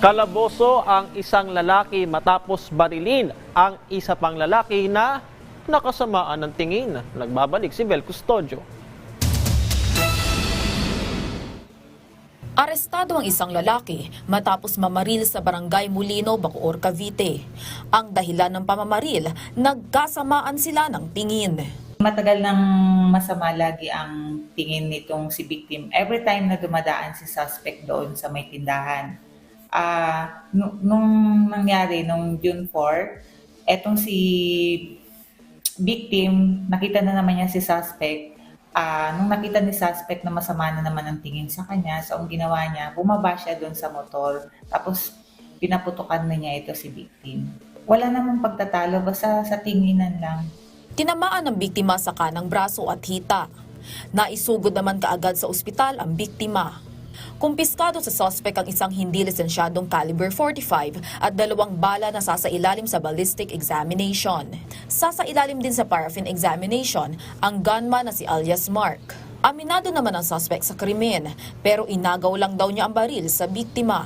Kalaboso ang isang lalaki matapos barilin ang isa pang lalaki na nakasamaan ng tingin. Nagbabalik si Bel Custodio. Arestado ang isang lalaki matapos mamaril sa barangay Mulino, Bacoor, Cavite. Ang dahilan ng pamamaril, nagkasamaan sila ng tingin. Matagal nang masama lagi ang tingin nitong si victim every time na dumadaan si suspect doon sa may tindahan. Nu- nung nangyari, nung June 4, etong si victim, nakita na naman niya si suspect. Ah, nung nakita ni suspect na masama na naman ang tingin sa kanya, so ang ginawa niya, bumaba siya doon sa motor. Tapos pinaputukan na niya ito si victim. Wala namang pagtatalo, basta sa tinginan lang. Tinamaan ng biktima sa kanang braso at hita. Naisugod naman kaagad sa ospital ang biktima. Kumpiskado sa suspect ang isang hindi lisensyadong caliber 45 at dalawang bala na sasailalim sa ballistic examination. Sasailalim din sa paraffin examination ang gunman na si alias Mark. Aminado naman ang suspect sa krimen pero inagaw lang daw niya ang baril sa biktima.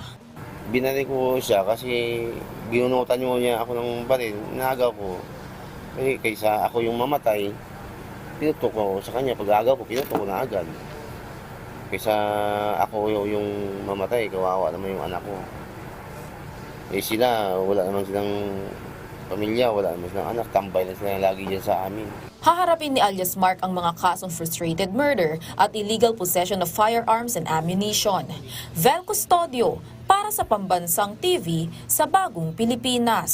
binalik ko siya kasi binunutan niyo niya ako ng baril, nagaw ko. Eh, kaysa ako yung mamatay, pinutok ko sa kanya. Pag agaw ko, pinutok ko na agad. Kaysa ako yung, mamatay, kawawa naman yung anak ko. Eh sila, wala naman silang pamilya, wala naman silang anak, tambay na sila lagi dyan sa amin. Haharapin ni alias Mark ang mga kasong frustrated murder at illegal possession of firearms and ammunition. Vel Custodio para sa Pambansang TV sa Bagong Pilipinas.